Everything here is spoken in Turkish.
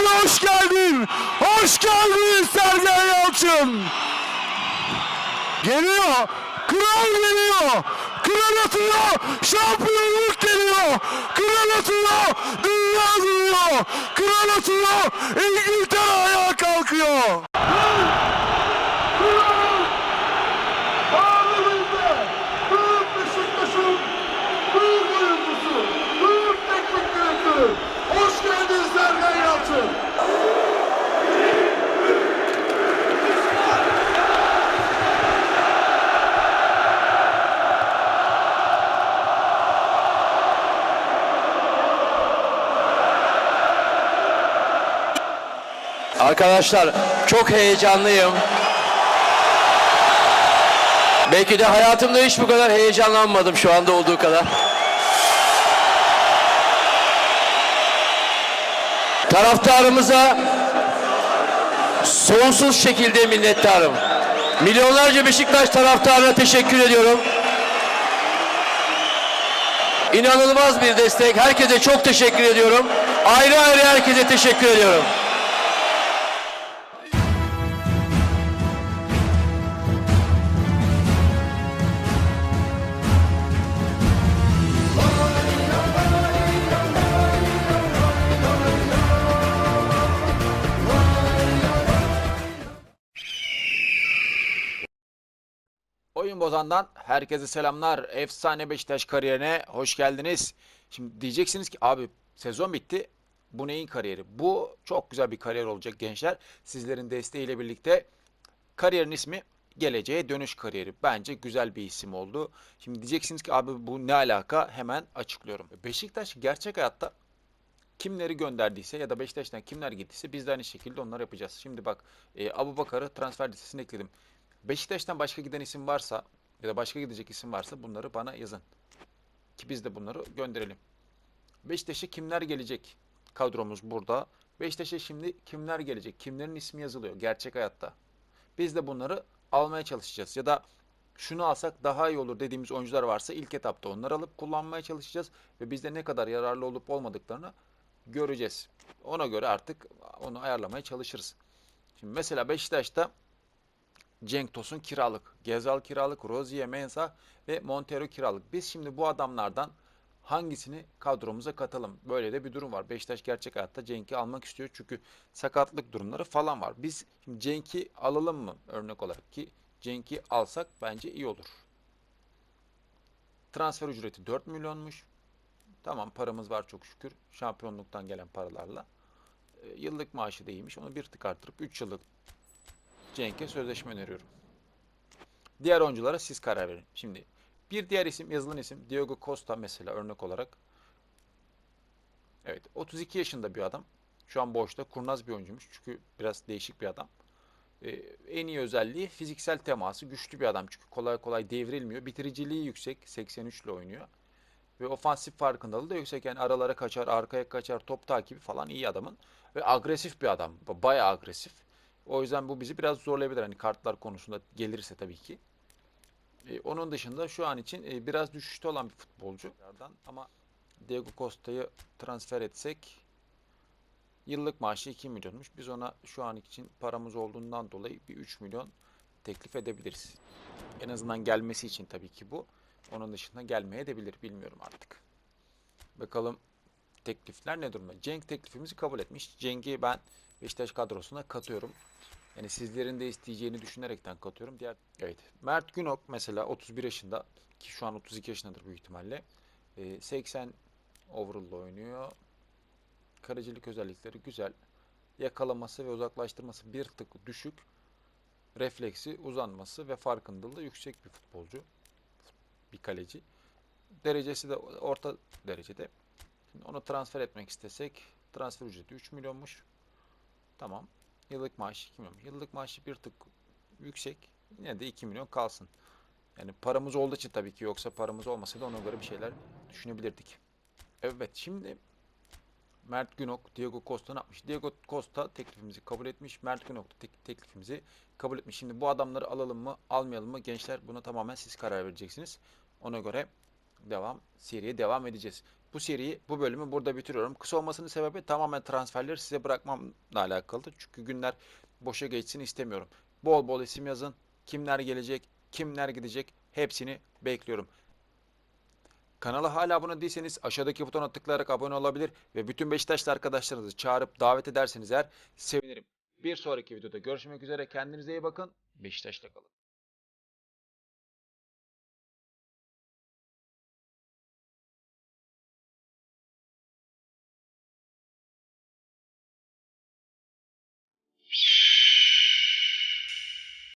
Mavi'ne hoş geldin! Hoş geldin Sergen Yalçın! Geliyor! Kral geliyor! Kral atıyor! Şampiyonluk geliyor! Kral atıyor! Dünya geliyor! Kral atıyor! İngiltere ayağa kalkıyor! Arkadaşlar çok heyecanlıyım. Belki de hayatımda hiç bu kadar heyecanlanmadım şu anda olduğu kadar. Taraftarımıza sonsuz şekilde minnettarım. Milyonlarca Beşiktaş taraftarına teşekkür ediyorum. İnanılmaz bir destek. Herkese çok teşekkür ediyorum. Ayrı ayrı herkese teşekkür ediyorum. Bozan'dan herkese selamlar. Efsane Beşiktaş kariyerine hoş geldiniz. Şimdi diyeceksiniz ki abi sezon bitti. Bu neyin kariyeri? Bu çok güzel bir kariyer olacak gençler. Sizlerin desteğiyle birlikte kariyerin ismi Geleceğe Dönüş Kariyeri. Bence güzel bir isim oldu. Şimdi diyeceksiniz ki abi bu ne alaka? Hemen açıklıyorum. Beşiktaş gerçek hayatta kimleri gönderdiyse ya da Beşiktaş'tan kimler gittiyse biz de aynı şekilde onları yapacağız. Şimdi bak e, Abu Bakar'ı transfer listesine ekledim. Beşiktaş'tan başka giden isim varsa ya da başka gidecek isim varsa bunları bana yazın. Ki biz de bunları gönderelim. Beşiktaş'a kimler gelecek? Kadromuz burada. Beşiktaş'a şimdi kimler gelecek? Kimlerin ismi yazılıyor gerçek hayatta. Biz de bunları almaya çalışacağız. Ya da şunu alsak daha iyi olur dediğimiz oyuncular varsa ilk etapta onları alıp kullanmaya çalışacağız. Ve bizde ne kadar yararlı olup olmadıklarını göreceğiz. Ona göre artık onu ayarlamaya çalışırız. Şimdi mesela Beşiktaş'ta Cenk Tosun kiralık, Gezal kiralık, Rozier Mensah ve Montero kiralık. Biz şimdi bu adamlardan hangisini kadromuza katalım? Böyle de bir durum var. Beşiktaş gerçek hayatta Cenk'i almak istiyor çünkü sakatlık durumları falan var. Biz şimdi Cenk'i alalım mı örnek olarak ki Cenk'i alsak bence iyi olur. Transfer ücreti 4 milyonmuş. Tamam paramız var çok şükür. Şampiyonluktan gelen paralarla. E, Yıllık maaşı da iyiymiş. Onu bir tık arttırıp 3 yıllık Cenk'e sözleşme öneriyorum. Diğer oyunculara siz karar verin. Şimdi bir diğer isim yazılan isim Diogo Costa mesela örnek olarak. Evet 32 yaşında bir adam. Şu an boşta kurnaz bir oyuncuymuş. Çünkü biraz değişik bir adam. Ee, en iyi özelliği fiziksel teması. Güçlü bir adam çünkü kolay kolay devrilmiyor. Bitiriciliği yüksek. 83 ile oynuyor. Ve ofansif farkındalığı da yüksek. Yani aralara kaçar, arkaya kaçar, top takibi falan iyi adamın. Ve agresif bir adam. Bayağı agresif. O yüzden bu bizi biraz zorlayabilir. Hani kartlar konusunda gelirse tabii ki. Ee, onun dışında şu an için e, biraz düşüşte olan bir futbolcu. Ama Diego Costa'yı transfer etsek yıllık maaşı 2 milyonmuş. Biz ona şu an için paramız olduğundan dolayı bir 3 milyon teklif edebiliriz. En azından gelmesi için tabii ki bu. Onun dışında gelmeye edebilir bilmiyorum artık. Bakalım teklifler ne durumda? Cenk teklifimizi kabul etmiş. Cenk'i ben Beşiktaş kadrosuna katıyorum. Yani sizlerin de isteyeceğini düşünerekten katıyorum. Diğer evet. Mert Günok mesela 31 yaşında ki şu an 32 yaşındadır büyük ihtimalle. Ee, 80 overall'da oynuyor. Kalecilik özellikleri güzel. Yakalaması ve uzaklaştırması bir tık düşük. Refleksi, uzanması ve farkındalığı yüksek bir futbolcu. Bir kaleci. Derecesi de orta derecede. Şimdi onu transfer etmek istesek transfer ücreti 3 milyonmuş. Tamam. Yıllık maaşı 2 milyon. Yıllık maaşı bir tık yüksek. Yine de 2 milyon kalsın. Yani paramız olduğu için tabii ki yoksa paramız olmasaydı ona göre bir şeyler düşünebilirdik. Evet şimdi Mert Günok, Diego Costa ne yapmış? Diego Costa teklifimizi kabul etmiş. Mert Günok da tek- teklifimizi kabul etmiş. Şimdi bu adamları alalım mı, almayalım mı? Gençler buna tamamen siz karar vereceksiniz. Ona göre devam seriye devam edeceğiz. Bu seriyi, bu bölümü burada bitiriyorum. Kısa olmasının sebebi tamamen transferleri size bırakmamla alakalı. Çünkü günler boşa geçsin istemiyorum. Bol bol isim yazın. Kimler gelecek, kimler gidecek hepsini bekliyorum. Kanala hala abone değilseniz aşağıdaki butona tıklayarak abone olabilir ve bütün Beşiktaşlı arkadaşlarınızı çağırıp davet ederseniz eğer sevinirim. Bir sonraki videoda görüşmek üzere. Kendinize iyi bakın. Beşiktaş'ta kalın.